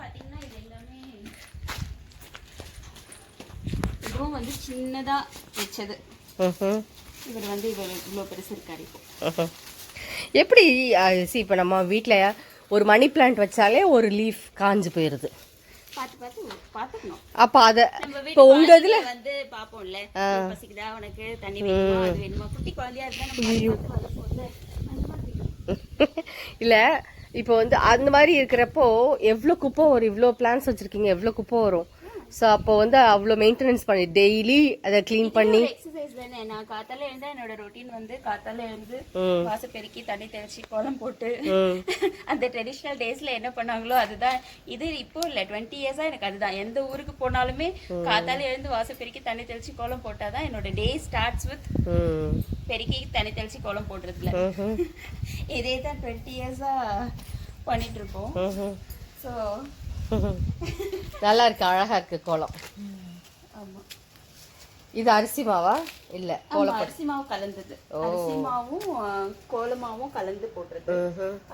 பாத்தீங்கன்னா இது எல்லாமே இதுவும் வந்து சின்னதா வச்சது. இவர் வந்து இவர் இவ்வளோ பெருசு இருக்காரு இப்போ. எப்படி சி இப்போ நம்ம வீட்டில் ஒரு மணி பிளான்ட் வச்சாலே ஒரு லீஃப் காஞ்சு போயிடுது பார்த்து பார்த்து பார்த்துக்கணும். அப்போ அதை இப்போ உங்கள் இதில் வந்து பாப்போம்ல பசிக்குதா? உனக்கு தண்ணி வேணுமா? அது வேணுமா? குட்டி குழந்தையா இருந்தா நம்ம இல்லை இப்போ வந்து அந்த மாதிரி இருக்கிறப்போ எவ்வளோ குப்பை வரும்? இவ்வளோ பிளான்ஸ் வச்சுருக்கீங்க எவ்வளோ குப்பை வரும்? ஸோ அப்போ வந்து அவ்வளோ மெயின்டெனன்ஸ் பண்ணி டெய்லி அதை க்ளீன் பண்ணி எக்ஸசைஸ் தானே நான் காத்தால எழுந்தா என்னோட ரொட்டீன் வந்து காத்தால எழுந்து ம். வாசல் பெருக்கி தண்ணி தெளிச்சு கோலம் போட்டு. அந்த ட்ரெடிஷ்னல் டேஸ்ல என்ன பண்ணாங்களோ அதுதான் இது இப்போ இல்ல டுவெண்ட்டி இயர்ஸா எனக்கு அதுதான் எந்த ஊருக்கு போனாலுமே காத்தால எழுந்து வாசல் பெருக்கி தண்ணி தெளிச்சு கோலம் போட்டாதான் என்னோட டே ஸ்டார்ட்ஸ் வித் பெருக்கி தண்ணி தெளிச்சு கோலம் போடுறதுல. இதே தான் டுவெண்ட்டி இயர்ஸா பண்ணிட்டு இருக்கோம். ஸோ. நல்லா இருக்கு அழகா இருக்கு கோலம் இது அரிசி மாவா? இல்ல ஆமா, அரிசி மாவு கலந்தது. அரிசி மாவும் கோலமாவும் கலந்து போடுறது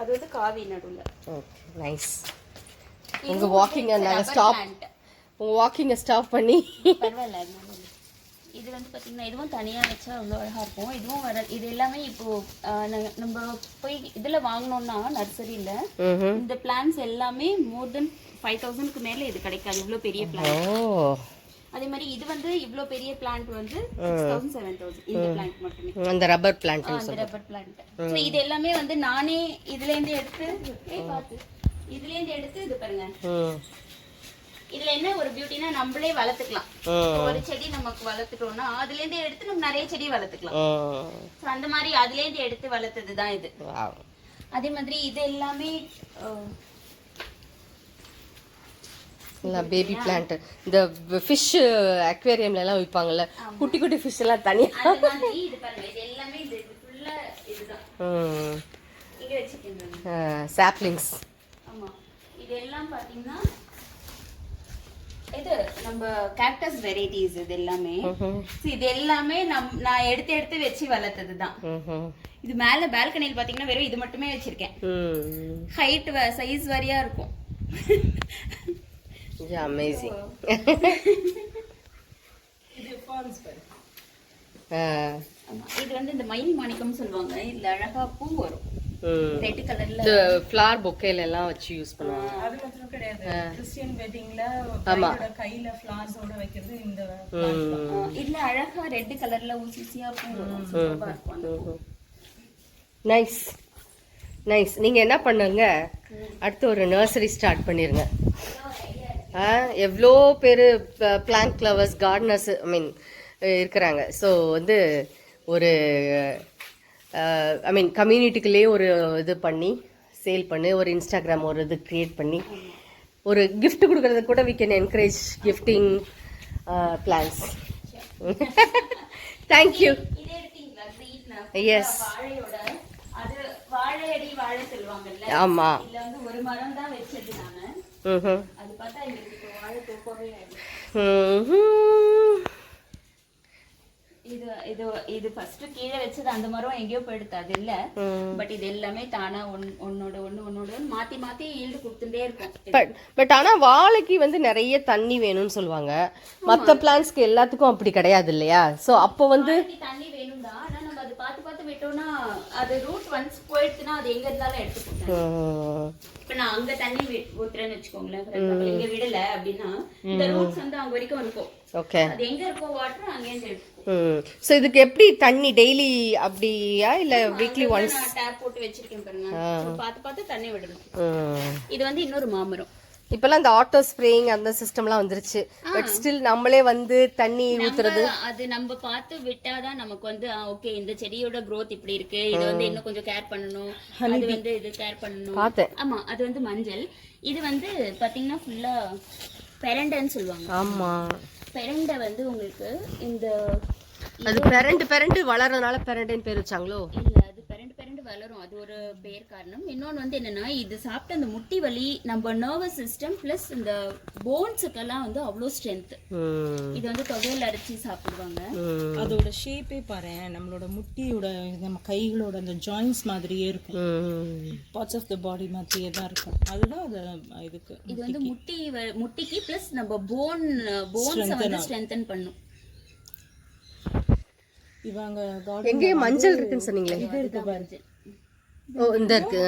அது வந்து காவி நடுவுல. Okay nice. உங்க வாக்கிங் ஸ்டாப். உங்க வாக்கிங்கை ஸ்டாப் பண்ணி பரவாயில்ல. இது வந்து பாத்தீங்கன்னா இதுவும் தனியா வச்சா அவ்வளோ அழகா இருக்கும். இதுவும் வர இது எல்லாமே இப்போ நம்ம போய் இதுல வாங்கினோம்னா நர்சரியில. இந்த பிளான்ஸ் எல்லாமே மோர் தென் ஃபைவ் தௌசண்ட்க்கு மேல இது கிடைக்காது. இவ்வளோ பெரிய பிளான் அதே மாதிரி இது வந்து இவ்வளோ பெரிய பிளான்ட் வந்து தௌசண்ட் செவன் தௌசண்ட் இந்த பிளான்ட் மட்டுமே. அந்த ரப்பர் பிளான்ட் அந்த ரப்பர் பிளான்ட் ஸோ இது எல்லாமே வந்து நானே இதுல இருந்து எடுத்து ஏய், பாத்து. இதுல இருந்து எடுத்து இது பாருங்க. இதுல என்ன ஒரு பியூட்டினா நம்மளே வளர்த்துக்கலாம். ஒரு செடி நமக்கு வளர்த்துட்டோம்னா அதுல இருந்து எடுத்து நம்ம நிறைய செடி வளர்த்துக்கலாம். அந்த மாதிரி அதுல இருந்து எடுத்து வளர்த்தது தான் இது. அதே மாதிரி இது எல்லாமே பேபி பிளான்ட் இந்த ஃபிஷ் அக்வேரியம்ல எல்லாம் விற்பாங்கல்ல குட்டி குட்டி ஃபிஷ் எல்லாம் தனியாக அது மாதிரி இது இது நம்ம கேக்டஸ் வெரைட்டிஸ் இது எல்லாமே இது எல்லாமே நம் நான் எடுத்து எடுத்து வச்சு வளர்த்தது தான் இது மேல பால்கனியில் பாத்தீங்கன்னா வெறும் இது மட்டுமே வச்சிருக்கேன். ஹைட் சைஸ் வாரியா இருக்கும். அமேசிங். இது வந்து இந்த மயில் மாணிக்கம் சொல்லுவாங்க. இதுல அழகா பூ வரும். ரெட் கலர்ல இந்த ஃப்ளார் பொக்கேல எல்லாம் வச்சு யூஸ் பண்ணுவாங்க. அது மாத்திரம் கிடையாது. கிறிஸ்டியன் வெட்டிங்ல ஆமா. கையில ஃபிளார்ஸோட வைக்கிறது இந்த இதுல அழகா ரெட் கலர்ல ஊசி ஊசியா பூ. நைஸ் நைஸ் நீங்க என்ன பண்ணுங்க? அடுத்து ஒரு நர்சரி ஸ்டார்ட் பண்ணிருங்க. ஆ எவ்வளோ பேர் plant lovers gardeners I mean இருக்கிறாங்க. ஸோ வந்து ஒரு ஐ மீன் கம்யூனிட்டிக்குள்ளேயே ஒரு இது பண்ணி சேல் பண்ணி ஒரு இன்ஸ்டாகிராம் ஒரு இது க்ரியேட் பண்ணி ஒரு gift கொடுக்கறது கூட we can encourage gifting plants thank you yes வாழையோட அது இது இது இது ஃபர்ஸ்ட் கீழே வச்சது அந்த மரம் எங்கேயோ போயிடுது அது இல்ல. பட் இது எல்லாமே தானா ஒன் ஒன்னோட ஒண்ணு ஒன்னோட மாத்தி மாத்தி ஈல்டு கொடுத்துட்டே இருக்கும். பட் பட் ஆனா வாழைக்கு வந்து நிறைய தண்ணி வேணும்னு சொல்லுவாங்க. மத்த பிளான்ஸ்க்கு எல்லாத்துக்கும் அப்படி கிடையாது இல்லையா? சோ அப்போ வந்து தண்ணி வேணும் தான் ஆனா நம்ம அது பார்த்து பார்த்து விட்டோம்னா அது ரூட் ஒன்ஸ் போயிடுச்சுன்னா அது எங்க இருந்தாலும் எடுத்து போட்டேன் ம், இப்ப நான் அங்க தண்ணி ஊத்துறேன்னு வச்சுக்கோங்களேன் இங்க விடல அப்படின்னா இந்த ரூட்ஸ் வந்து அங்க வரைக்கும் இருக்கும். ஓகே அது எங்க இருக்கோ வாட்டர் அங்கேருந்து எடுத்துக்கும் ம் ஸோ இதுக்கு எப்படி தண்ணி டெய்லி அப்படியா? இல்ல வீக்லி ஒன்ஸ் டேப் போட்டு வச்சிருக்கேன் பாருங்க. பார்த்து பார்த்து தண்ணி விடணும். இது வந்து இன்னொரு மாமரம். இப்பெல்லாம் இந்த ஆட்டோ ஸ்ப்ரேயிங் அந்த சிஸ்டம்லாம் வந்துருச்சு. பட் ஸ்டில் நம்மளே வந்து தண்ணி ஊத்துறது. அது நம்ம பார்த்து விட்டாதான் நமக்கு வந்து ஓகே இந்த செடியோட growth இப்படி இருக்கு. இது வந்து இன்னும் கொஞ்சம் கேர் பண்ணணும். அது வந்து இது கேர் பண்ணணும். பார்த்தேன். ஆமா அது வந்து மஞ்சள். இது வந்து பாத்தீங்கன்னா ஃபுல்லா பெரண்டைன்னு சொல்லுவாங்க. ஆமா. பெரண்டை வந்து உங்களுக்கு இந்த அது பெரண்டு பெரண்டு வளர்றதுனால பெரண்டைன்னு பேர் வச்சாங்களோ? இல்ல பெரண்டு வளரும். அது ஒரு பேர் காரணம். இன்னொன்று வந்து என்னன்னா இது சாப்பிட்ட அந்த முட்டி வலி நம்ம நர்வஸ் சிஸ்டம் ப்ளஸ் இந்த போன்ஸுக்கெல்லாம் வந்து அவ்வளோ ஸ்ட்ரென்த் ம் இது வந்து தொகையில் அரைச்சி சாப்பிடுவாங்க. அதோட ஷேப்பே பாரு நம்மளோட முட்டியோட நம்ம கைகளோட அந்த ஜாயின்ஸ் மாதிரியே இருக்கும். ம் பார்ட்ஸ் ஆஃப் த பாடி மாதிரியே தான் இருக்கும். அதுதான் அது இதுக்கு இது வந்து முட்டி முட்டிக்கு ப்ளஸ் நம்ம போன் போன்ஸை வந்து ஸ்ட்ரென்தன் பண்ணும். இவங்க எங்கேயும் மஞ்சள் இருக்குன்னு சொன்னீங்களே. ஓ இந்த இருக்கு.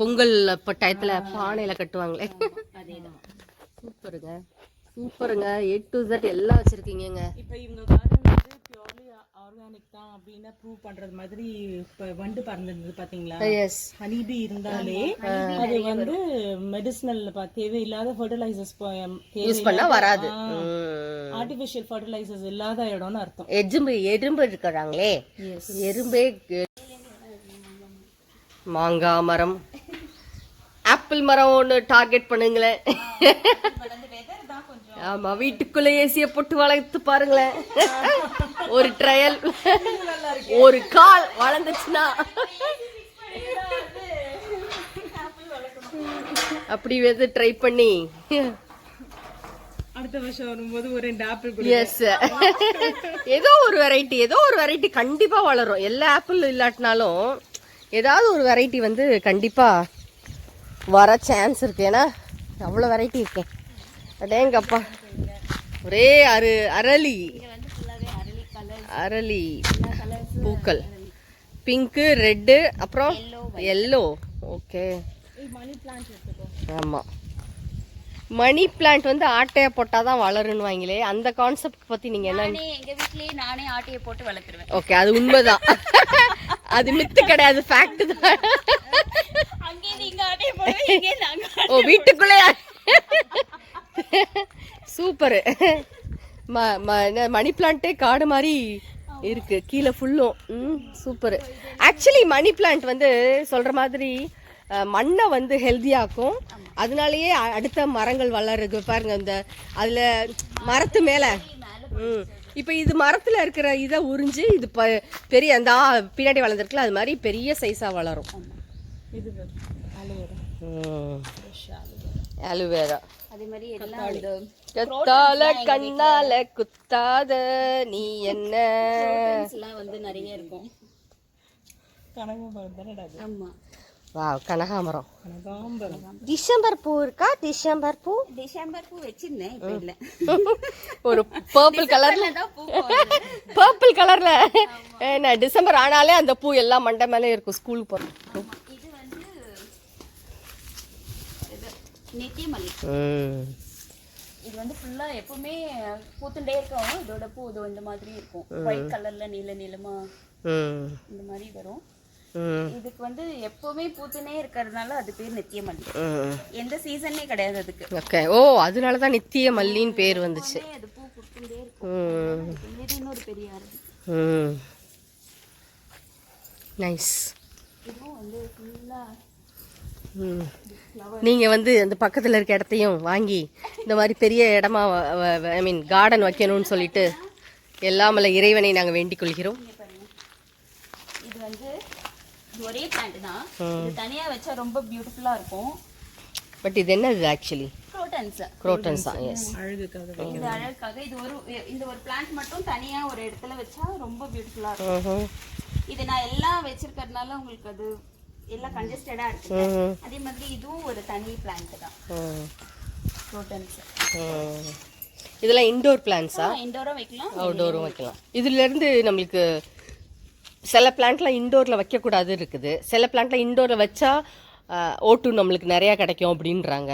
பொங்கல் அப்ப டயத்துல பானையில கட்டுவாங்களே. சூப்பருங்க. சூப்பருங்க. ஏ டு Z எல்லாம் வச்சிருக்கீங்கங்க. இப்போ இவங்க கார்டன் வந்து பியூர்லி ஆர்கானிக் தான் அப்படின்னு ப்ரூவ் பண்றது மாதிரி இப்போ வண்டு பறந்துருந்தது பாத்தீங்களா? எஸ் ஹனிபி இருந்தாலே அது வந்து மெடிசினல் தேவையில்லாத ஃபர்டிலைசர்ஸ் யூஸ் பண்ணா வராது. ஆர்டிஃபிஷியல் ஃபர்டிலைசர்ஸ் இல்லாத இடம்னு அர்த்தம். எறும்பு எறும்பு இருக்கிறாங்களே. எறும்பே மாங்காய் மரம். ஆப்பிள் மரம் ஒன்று டார்கெட் பண்ணுங்களேன். ஆமா வீட்டுக்குள்ள ஏசிய போட்டு வளர்த்து பாருங்களேன். ஒரு ட்ரையல் ஒரு கால் வளர்ந்துச்சுன்னா. அப்படி வந்து ட்ரை பண்ணி. அடுத்த வருஷம் வரும்போது ஒரு ரெண்டு ஆப்பிள் எஸ் ஏதோ ஒரு வெரைட்டி ஏதோ ஒரு வெரைட்டி கண்டிப்பா வளரும். எல்லா ஆப்பிள் இல்லாட்டினாலும் ஏதாவது ஒரு வெரைட்டி வந்து கண்டிப்பா வர சான்ஸ் இருக்கு. ஏன்னா அவ்வளோ வெரைட்டி இருக்கேன் அடேங்கப்பா. ஒரே அரு அரளி. அரளி. பூக்கள். பிங்க்கு ரெட்டு அப்புறம் எல்லோ ஓகே ஆமாம் மணி பிளான்ட் வந்து ஆட்டையை போட்டால் தான் வளருன்னு வாங்களே. அந்த கான்செப்ட் பற்றி நீங்கள் என்ன நானே எங்க வீட்லயே நானே ஆட்டையை போட்டு வளர்த்துருவேன். ஓகே அது உண்மைதான். அது மித்து கிடையாது ஃபேக்ட் தான். ஓ வீட்டுக்குள்ளே. சூப்பர். மணி பிளான்ட்டே காடு மாதிரி இருக்கு. கீழே ஃபுல்லும் ம் சூப்பர். ஆக்சுவலி மணி பிளான்ட் வந்து சொல்ற மாதிரி மண்ணை வந்து ஹெல்த்தியாக்கும் அதனாலயே அடுத்த மரங்கள் வளருது. பாருங்க இந்த அதுல மரத்து மேல. ம். இப்போ இது மரத்துல இருக்கிற இதை உறிஞ்சு இது ப- பெரிய அந்த பின்னாடி வளர்ந்துருக்குல அது மாதிரி பெரிய சைஸா வளரும். இது அலோவேரா அதே மாதிரி கத்தால கண்ணால குத்தாத நீ என்ன? வந்து நிறைய இருக்கும். கனகாம்பரம் தானடா அது ஆமா. வா கனகாமரம் கனகாம்பரம். டிசம்பர் பூ இருக்கா? டிசம்பர் பூ? டிசம்பர் பூ வச்சிருந்தேன் இப்ப இல்ல. ஒரு பர்பிள் கலர்ல. பர்பிள் கலர்ல என்ன டிசம்பர் ஆனாலே அந்த பூ எல்லாம் மண்டை மேலே இருக்கும் ஸ்கூலுக்கு போறோம் ஆமா இது வந்து இது நித்திய மல்லி இது வந்து ஃபுல்லா எப்பவுமே பூத்துண்டே இருக்கும். இதோட பூ இது இந்த மாதிரி இருக்கும். ஒயிட் கலர்ல நீல நீளமா இந்த மாதிரி வரும். இதுக்கு வந்து எப்பவுமே பூத்துனே இருக்கிறதுனால அது பேர் நித்திய மல்லி எந்த சீசனே கிடையாது அதுக்கு. ஓகே. ஓ அதனால தான் நித்திய மல்லின்னு பேர் வந்துச்சு. அது பூ கொடுத்துட்டே இருக்கும். இன்னொரு பெரிய ம். நைஸ். இதுவும் வந்து ஃபுல்லா ம். நீங்கள் வந்து அந்த பக்கத்தில் இருக்க இடத்தையும் வாங்கி இந்த மாதிரி பெரிய இடமா ஐ மீன் கார்டன் வைக்கணும்னு சொல்லிட்டு எல்லாமல்ல இறைவனை நாங்கள் வேண்டிக் கொள்கிறோம் இங்க பாருங்க இது வந்து இது ஒரே பிளான்ட் தான். இது தனியா வச்சா ரொம்ப பியூட்டிஃபுல்லா இருக்கும். பட் இது என்னது ஆக்சுவலி குரோட்டன்ஸ் குரோட்டன்ஸா எஸ் அழகுக்காக இது அழகாக இது ஒரு இந்த ஒரு பிளான்ட் மட்டும் தனியா ஒரு இடத்துல வச்சா ரொம்ப பியூட்டிஃபுல்லா இருக்கும். இது நான் எல்லாம் வச்சிருக்கறதுனால உங்களுக்கு அது எல்லாம் கன்ஜஸ்டடா இருக்கு. அதே மாதிரி இதுவும் ஒரு தனி பிளான்ட் தான். குரோட்டன்ஸ் இதெல்லாம் இண்டோர் பிளான்ஸா இண்டோரும் வைக்கலாம். அவுடோரும் வைக்கலாம். இதுலேருந்து நம்மளுக்கு சில பிளான்ட்லாம் இண்டோரில் வைக்கக்கூடாது இருக்குது. சில பிளான்ட்லாம் இண்டோரில் வச்சா ஓட்டு நம்மளுக்கு நிறையா கிடைக்கும் அப்படின்றாங்க.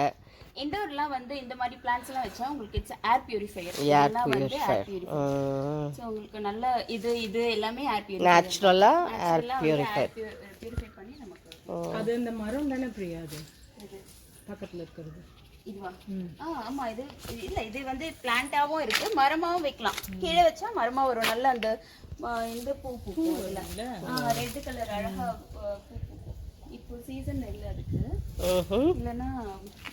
இண்டோர்லாம் வந்து இந்த மாதிரி பிளான்ட்ஸ் எல்லாம் வச்சா உங்களுக்கு இட்ஸ் ஏர் பியூரிஃபையர் ஏர் இதெல்லாம் வந்து ஏர் பியூரிஃபையர் பியூரிஃபையர் ஸோ உங்களுக்கு நல்ல இது இது எல்லாமே ஏர் பியூரிஃபை நேச்சுரலாக ஏர் பியூரிஃபையர் பியூரிஃபை பண்ணி நமக்கு அது இந்த மரம் தானே பிரியா அது பக்கத்துல இருக்கிறது. இதுவா? ஆ ஆமா இது இல்ல இது வந்து பிளான்ட்டாவும் இருக்கு. மரமாவும் வைக்கலாம். கீழே வச்சா மரமா வரும். நல்ல அந்த இந்த பூ பூக்கும் இதுல ரெட் கலர் அழகா ஆ, பூ பூக்கும். இப்போ சீசன் இல்ல அதுக்கு ம் இல்லைன்னா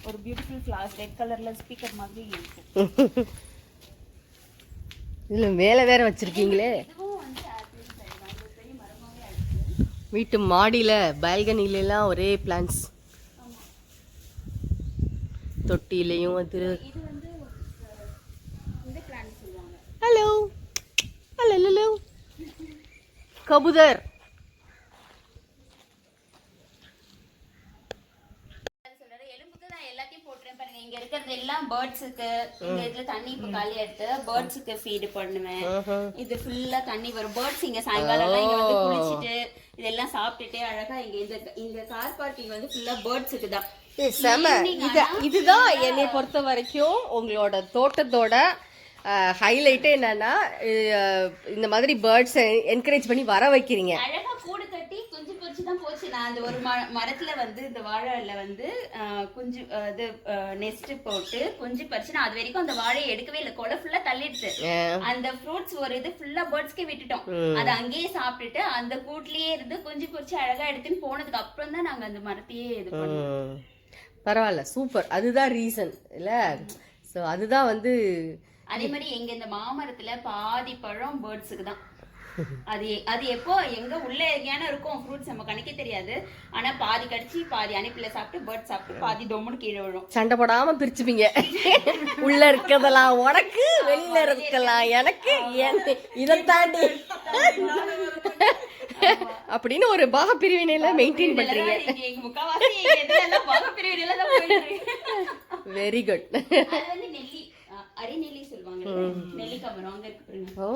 ஒரு பியூட்டிஃபுல் ஃப்ளார்ஸ் ரெட் கலர்ல ஸ்பீக்கர் மாதிரி இருக்கும். இதில் மேலே வேற வச்சிருக்கீங்களே. வீட்டு மாடியில் பால்கனிலலாம் ஒரே பிளான்ஸ் தொட்டிலையும் சொல்லுவாங்க. ஹலோ ஹலோ ஹலோ கபுதர். இங்க இருக்கிறது எல்லாம் பேர்ட்ஸுக்கு இந்த இதுல தண்ணி இப்ப காலி எடுத்து பேர்ட்ஸுக்கு ஃபீடு பண்ணுவேன். இது ஃபுல்லா தண்ணி வரும். பேர்ட்ஸ் இங்க சாயங்காலம் எல்லாம் இங்க வந்து குளிச்சிட்டு இதெல்லாம் சாப்பிட்டுட்டு அழகா இங்க இந்த இந்த கார் பார்க்கிங் வந்து ஃபுல்லா பேர்ட்ஸுக்கு தான். செம. இது இதுதான் என்னை பொறுத்த வரைக்கும் உங்களோட தோட்டத்தோட ஹைலைட்டே என்னன்னா இந்த மாதிரி பேர்ட்ஸை என்கரேஜ் பண்ணி வர வைக்கிறீங்க. அழகா கூடு கட்டி குஞ்சு பொரிச்சு தான் போச்சு. நான் அந்த ஒரு மரத்துல வந்து இந்த வாழைல வந்து குஞ்சு இது நெஸ்ட் போட்டு குஞ்சு பறிச்சு நான் அது வரைக்கும் அந்த வாழையை எடுக்கவே இல்லை. கொடை ஃபுல்லா தள்ளிடுச்சு. அந்த ஃப்ரூட்ஸ் ஒரு இது ஃபுல்லா பேர்ட்ஸ்க்கே விட்டுட்டோம். அது அங்கேயே சாப்பிட்டுட்டு அந்த கூட்லயே இருந்து குஞ்சு பொரிச்சு அழகா எடுத்துன்னு போனதுக்கு அப்புறம் தான் நாங்க அந்த மரத்தையே இது பண்ணோம். ம். பரவாயில்ல சூப்பர் அதுதான் ரீசன் இல்ல? ஸோ அதுதான் வந்து அதே மாதிரி எங்க இந்த மாமரத்துல பாதி பழம் பேர்ட்ஸுக்கு தான். அது அது எப்போ எங்க உள்ள எங்கேயான இருக்கும் ஃப்ரூட்ஸ் நம்ம கணிக்க தெரியாது. ஆனா பாதி கடிச்சு பாதி அனுப்பில சாப்பிட்டு பேர்ட் சாப்பிட்டு பாதி டொம்முன்னு கீழே விழும். சண்டை போடாம பிரிச்சுப்பீங்க. உள்ள இருக்கிறதெல்லாம் உனக்கு வெளியில இருக்கலாம் எனக்கு எனக்கு இதை தாண்டி அப்படின்னு ஒரு பாக பிரிவினையில மெயின்டைன் பண்றீங்க. வெரி குட் ஓ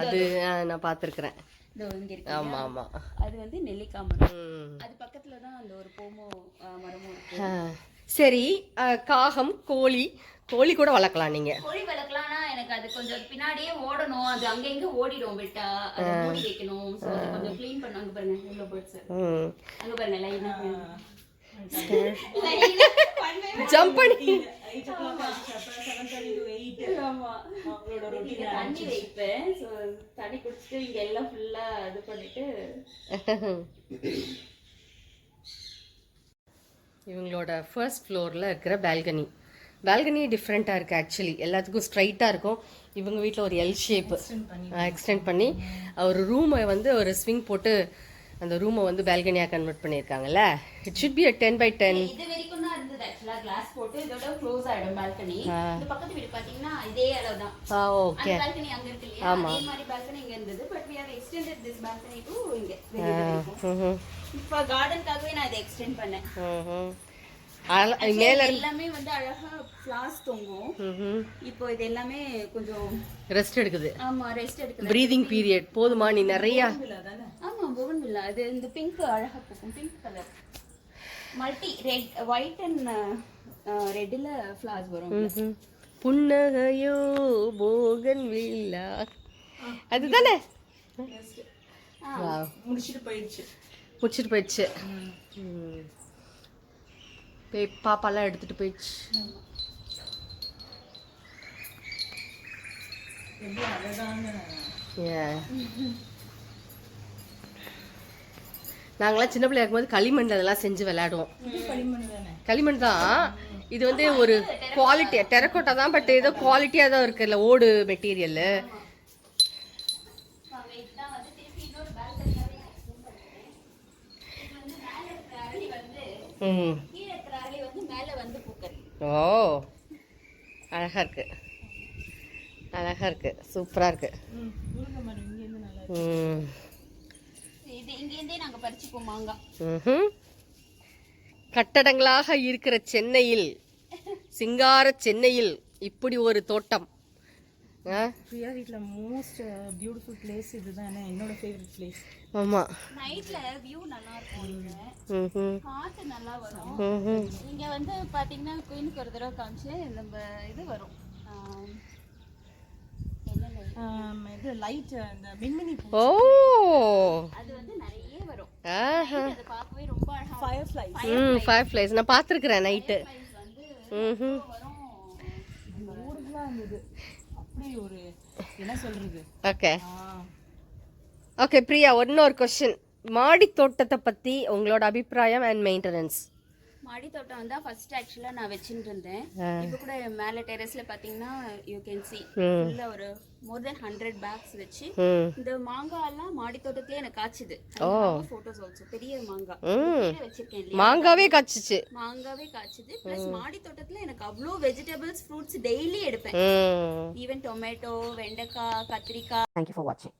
அது நான் பார்த்துருக்குறேன். ஆமா ஆமா. அது வந்து நெல்லிக்காய் மரம். ம். அது பக்கத்துல தான் அந்த ஒரு போமோ அஹ், மரமும் இருக்கு. ஆ, சரி காகம் கோழி கோழி கூட வளர்க்கலாம் நீங்க. கோழி வளர்க்கலாம்னா எனக்கு அது கொஞ்சம் பின்னாடியே ஓடணும். அது அங்க இங்க ஓடிடும் விட்டா. அதை மூடி வைக்கணும். சோ அது கொஞ்சம் க்ளீன் பண்ண அங்க பாருங்க எவ்வளவு பேர்ட்ஸ் ம். அங்க பாருங்க லைனா ஜம்ப் பண்ணி. தண்ணி வைப்பேன். தண்ணி குடிச்சிட்டு இங்க எல்லாம் ஃபுல்லா இது பண்ணிட்டு. இவங்களோட ஃபர்ஸ்ட் ஃப்ளோரில் இருக்கிற பால்கனி பால்கனி டிஃப்ரெண்ட்டாக இருக்குது ஆக்சுவலி எல்லாத்துக்கும் ஸ்ட்ரைட்டாக இருக்கும். இவங்க வீட்டில் ஒரு எல் ஷேப்பு எக்ஸ்டெண்ட் பண்ணி. ஒரு ரூமை வந்து ஒரு ஸ்விங் போட்டு அந்த ரூமை வந்து பால்கனியாக convert பண்ணியிருக்காங்கல்ல? It should be a ten by ten இது வரைக்கும் தான் இருந்தது ஆக்சுவலா கிளாஸ் போட்டு இதோட க்ளோஸ் ஆயிடும் பால்கனி இந்த பக்கத்து வீடு பாத்தீங்கன்னா இதே அளவு தான். ஆ அந்த ஓகே பால்கனி அங்க இருக்கு இல்லையா? அதே மாதிரி பால்கனி இங்க இருந்தது but we have extended this balcony to இங்க வெளிய வரைக்கும். ம் இப்போ கார்டனுக்காகவே நான் இதை எக்ஸ்டெண்ட் பண்ணேன். ம் மேலே எல்லாமே வந்து அழகா ஃபிளார்ஸ் தொங்கும். இப்போ இது எல்லாமே கொஞ்சம் ரெஸ்ட் எடுக்குது. ஆமா ரெஸ்ட் எடுக்கல ப்ரீதிங் பீரியட் போதுமா நீ நிறையா ஆமா புவன் இல்ல அது இந்த பிங்க் அழகா பூக்கும். Pink colour multi red white and ரெட்ல flowers வரும். புன்னகையோ போகன் வில்லா. அதுதானே. முடிச்சிட்டு போயிடுச்சு. முடிச்சிட்டு போயிடுச்சு. போய் பாப்பாலாம் எடுத்துட்டு போயிடுச்சு. நாங்களாம் சின்ன பிள்ளையா இருக்கும்போது களிமண்ல அதெல்லாம் செஞ்சு விளையாடுவோம். களிமண் தானே? களிமண் இது வந்து ஒரு குவாலிட்டி டெரக்கோட்டா தான் பட் ஏதோ குவாலிட்டியாக தான் இருக்குல்ல ஓடு மெட்டீரியல் வாங்க, இருக்கு. ம். இது இங்கேருந்தே நாங்க பறிச்சுப்போம் மாங்காய். ம்ஹும். கட்டடங்களாக இருக்கிற சென்னையில் சிங்கார சென்னையில் இப்படி ஒரு தோட்டம்? பிரியா வீட்டில் மோஸ்ட் பியூட்டிஃபுல் பிளேஸ் இதுதானே. என்னோட ஃபேவரட் பிளேஸ் ஆமா. நைட்ல வியூ நல்லா இருக்கும். காத்து நல்லா வரும். இங்க வந்து பாத்தீங்கன்னா குயினுக்கு ஒரு தடவை காமிச்சு நம்ம இது வரும். இது? லைட் அந்த மின்மினி ஓ. அது வந்து நிறைய வரும். ஆஹா. அது பார்க்கவே ரொம்ப அழகா ஃபயர் ஃப்ளை ம் ஃபைவ் ஃப்ளைஸ் நான் பார்த்துருக்குறேன் நைட்டு ம் ஓகே ஓகே பிரியா இன்னொரு கொஸ்டின் மாடி தோட்டத்தை பற்றி உங்களோட அபிப்பிராயம் அண்ட் மெயின்டெனன்ஸ் மாடி தோட்டம் தான் ஃபர்ஸ்ட் ஆக்சுவலா நான் வச்சுட்டு இருந்தேன் இப்போ கூட மேல டெரஸ்ல பாத்தீங்கன்னா யூ கேன் சி ஃபுல்லா ஒரு மோர் தென் ஹண்ட்ரட் பேக்ஸ் வச்சு இந்த மாங்காய் எல்லாம் மாடி தோட்டத்திலே எனக்கு காய்ச்சுது போட்டோஸ் ஆல்சோ பெரிய மாங்காய் வச்சிருக்கேன் மாங்காவே காய்ச்சிச்சு. மாங்காவே காய்ச்சுது. பிளஸ் மாடி தோட்டத்துல எனக்கு அவ்வளோ வெஜிடபிள்ஸ் ஃப்ரூட்ஸ் டெய்லி எடுப்பேன். ஈவன் டொமேட்டோ வெண்டைக்காய் கத்திரிக்காய். தேங்க்யூ ஃபார் வாட்சிங்